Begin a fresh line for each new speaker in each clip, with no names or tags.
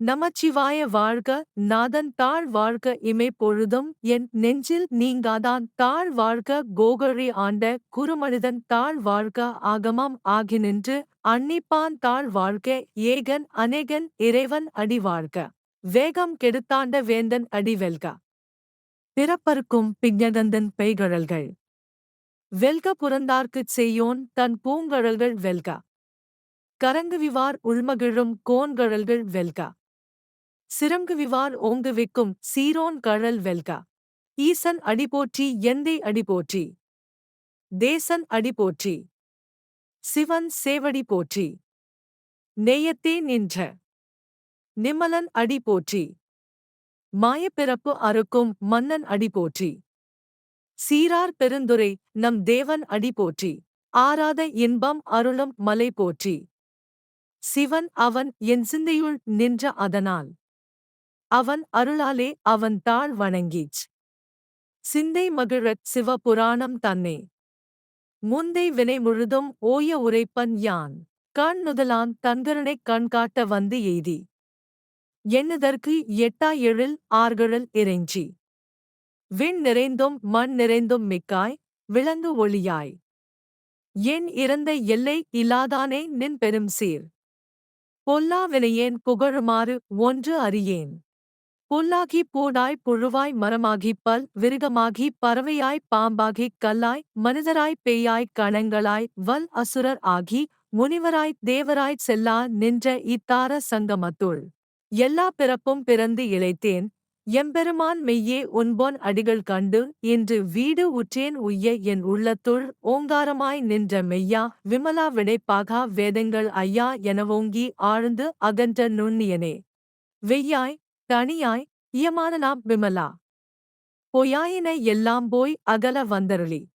நமச்சிவாய வாழ்க நாதன் தாழ் வாழ்க இமை பொழுதும் என் நெஞ்சில் நீங்காதான். தாழ் வாழ்க கோகழி ஆண்ட குருமனிதன் தாழ் வாழ்க ஆகமம் ஆகி நின்று அன்னிப்பான் தாழ் வாழ்க ஏகன் அநேகன் இறைவன் அடி வாழ்க. வேகம் கெடுத்தாண்ட வேந்தன் அடி வெல்க. பிறப்பருக்கும் பிஞகந்தன் பெய்கழல்கள். வெல்க புறந்தார்க்குச் செய்யோன் தன் பூங்கழல்கள் வெல்க. கரங்குவிவார் உள்மகிழும் கோன்கழல்கள் வெல்க. சிறங்குவிவார் ஓங்குவிக்கும் சீரோன் கழல் வெல்கா. ஈசன் அடிபோற்றி எந்தை அடி போற்றி? தேசன் அடி போற்றி? சிவன் சேவடி போற்றி? நெய்யத்தே நின்ற? நிமலன் அடி போற்றி? மாயப்பிறப்பு அறுக்கும் மன்னன் அடி போற்றி? சீரார் பெருந்துரை நம் தேவன் அடி போற்றி? ஆராத இன்பம் அருளும் மலை போற்றி? சிவன் அவன் என் சிந்தையுள் நின்ற அதனால். அவன் அருளாலே அவன் தாழ் வணங்கீச். சிந்தை மகிழச் சிவபுராணம் தன்னே. முந்தை வினை முழுதும் ஓய உரைப்பன் யான். கண் நுதலான் தன்கருணைக் கண்காட்ட வந்து எய்தி. எண்ணுதற்கு எட்டா எழில் ஆர்கழல் இறைஞ்சி. விண் நிறைந்தும் மண் நிறைந்தும் மிக்காய் விளங்கு ஒளியாய். என் இறந்த எல்லை இல்லாதானே நின் பெரும் சீர் பொல்லாவினையேன் புகழுமாறு ஒன்று அறியேன். புல்லாகி பூடாய் புழுவாய் மரமாகிப் பல் விருகமாகி பறவையாய் பாம்பாகிக் கல்லாய் மனிதராய் பேயாய் கணங்களாய் வல் அசுரர் ஆகி முனிவராய் தேவராய் செல்லா நின்ற இத்தார சங்கமத்துள். எல்லா பிறப்பும் பிறந்து இழைத்தேன். எம்பெருமான் மெய்யே உன்பொன் அடிகள் கண்டு இன்று வீடு உற்றேன் உய்ய என் உள்ளத்துள் ஓங்காரமாய் நின்ற மெய்யா விமலா விடைப்பாகா வேதங்கள் ஐயா எனவோங்கி ஆழ்ந்து அகன்ற நுண்ணியனே. வெய்யாய் தனியாய் இயமானலாம் விமலா. பொயாயின எல்லாம் போய் அகல வந்தருளி.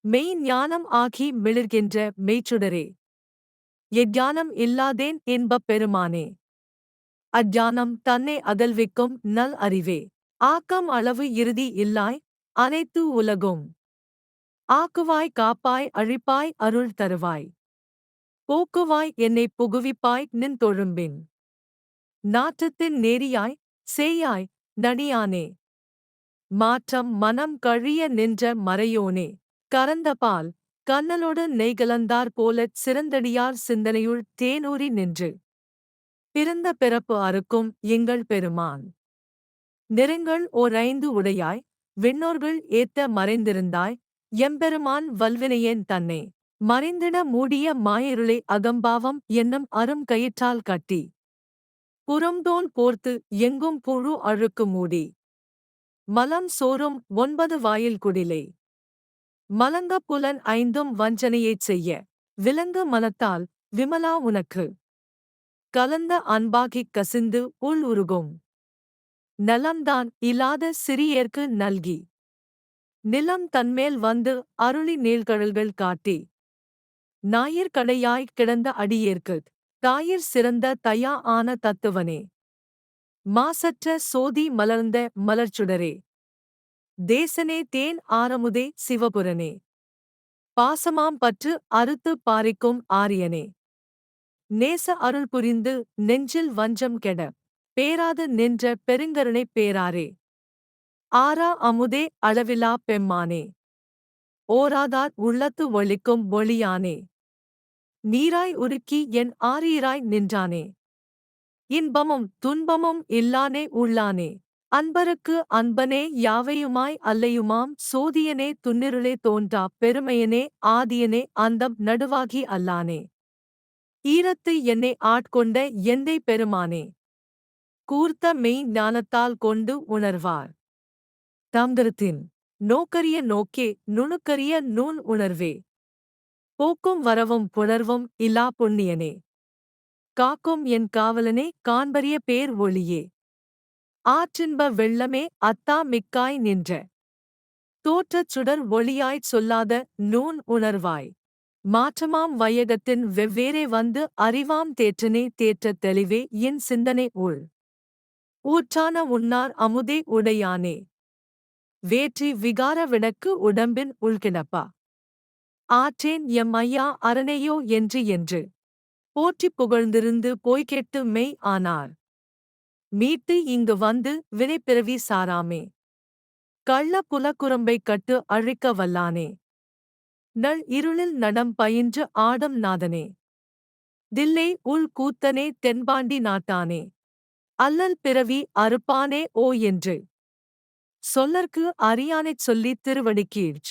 மெய் ஞானம் ஆகி மிளிர்கின்ற மெய்ச்சுடரே. எஜ்ஞானம் இல்லாதேன் இன்பப் பெருமானே. அஜ்ஞானம் தன்னை அகல்விக்கும் நல் அறிவே. ஆக்கம் அளவு இறுதி இல்லாய் அனைத்து உலகும். ஆக்குவாய் காப்பாய் அழிப்பாய் அருள் தருவாய். போக்குவாய் என்னை புகுவிப்பாய் நின் தொழும்பின். நாற்றத்தின் நேரியாய் சேயாய் நடியானே. மாற்றம் மனம் கழிய நின்ற மறையோனே. கரந்தபால் கண்ணலோடு நெய்கலந்தார் போலச் சிறந்தடியார் சிந்தனையுள் தேனூறி நின்று. பிறந்த பிறப்பு அறுக்கும் எங்கள் பெருமான். நெருங்கள் ஓர் ஐந்து உடையாய் விண்ணோர்கள் ஏத்த மறைந்திருந்தாய் எம்பெருமான் வல்வினையேன் தன்னை. மறைந்திட மூடிய மாயிருளை அகம்பாவம் என்னும் அரும் கயிற்றால் கட்டி. புறம்தோன் போர்த்து எங்கும் புழு அழுக்கு மூடி. மலம் சோறும் ஒன்பது வாயில் குடிலே. மலங்க புலன் ஐந்தும் வஞ்சனையைச் செய்ய. விலங்கு மனத்தால் விமலா உனக்கு. கலந்த அன்பாகிக் கசிந்து உள் உருகும். நலம்தான் இல்லாத சிறியேற்கு நல்கி. நிலம் தன்மேல் வந்து அருளி நீள்கழல்கள் காட்டி. ஞாயிற்கடையாய்க் கிடந்த அடியேற்கு தாயிற் சிறந்த தயா ஆன தத்துவனே. மாசற்ற சோதி மலர்ந்த மலர்ச்சுடரே. தேசனே தேன் ஆரமுதே சிவபுரனே. பாசமாம் பற்று அறுத்து பாரிக்கும் ஆரியனே. நேச அருள் புரிந்து நெஞ்சில் வஞ்சம் கெட. பேராது நின்ற பெருங்கருணை பேராரே. ஆரா அமுதே அளவிலா பெம்மானே. ஓராதார் உள்ளத்து ஒழிக்கும் ஒளியானே. நீராய் உருக்கி என் ஆரீராய் நின்றானே. இன்பமும் துன்பமும் இல்லானே உள்ளானே. அன்பருக்கு அன்பனே யாவையுமாய் அல்லையுமாம். சோதியனே துன்னிருளே தோன்றா பெருமையனே ஆதியனே அந்தம் நடுவாகி அல்லானே. ஈரத்து என்னை ஆட்கொண்ட எந்தை பெருமானே. கூர்த்த மெய் ஞானத்தால் கொண்டு உணர்வார். தாம்தரத்தின் நோக்கரிய நோக்கே நுணுக்கரிய நூன் உணர்வே. போக்கும் வரவும் புணர்வும் இல்லா புண்ணியனே. காக்கும் என் காவலனே காண்பரிய பேர் ஒளியே. ஆற்றின்ப வெள்ளமே அத்தா மிக்காய் நின்ற. தோற்றச் சுடர் ஒளியாய்ச் சொல்லாத நூன் உணர்வாய். மாற்றமாம் வையகத்தின் வெவ்வேறே வந்து அறிவாம் தேற்றனே தேற்றத் தெளிவே என் சிந்தனை உள். ஊற்றான உன்னார் அமுதே உடையானே. வேற்றி விகார விளக்கு உடம்பின் உள்கிடப்பா ஆற்றேன் எம் ஐயா அரணேயோ என்று என்று. போற்றிப் புகழ்ந்திருந்து போய்கெட்டு மெய் ஆனார். மீட்டு இங்கு வந்து வினைப்பிறவி சாராமே. கள்ள புலக்குரம்பை கட்டு அழிக்க வல்லானே. நள் இருளில் நடம் பயின்று ஆடம் நாதனே. தில்லை உள் கூத்தனே தென்பாண்டி நாட்டானே. அல்லல் பிறவி அறுப்பானே ஓ என்று. சொல்லற்கு அறியானைச் சொல்லித் திருவடிக்கீழ்ச்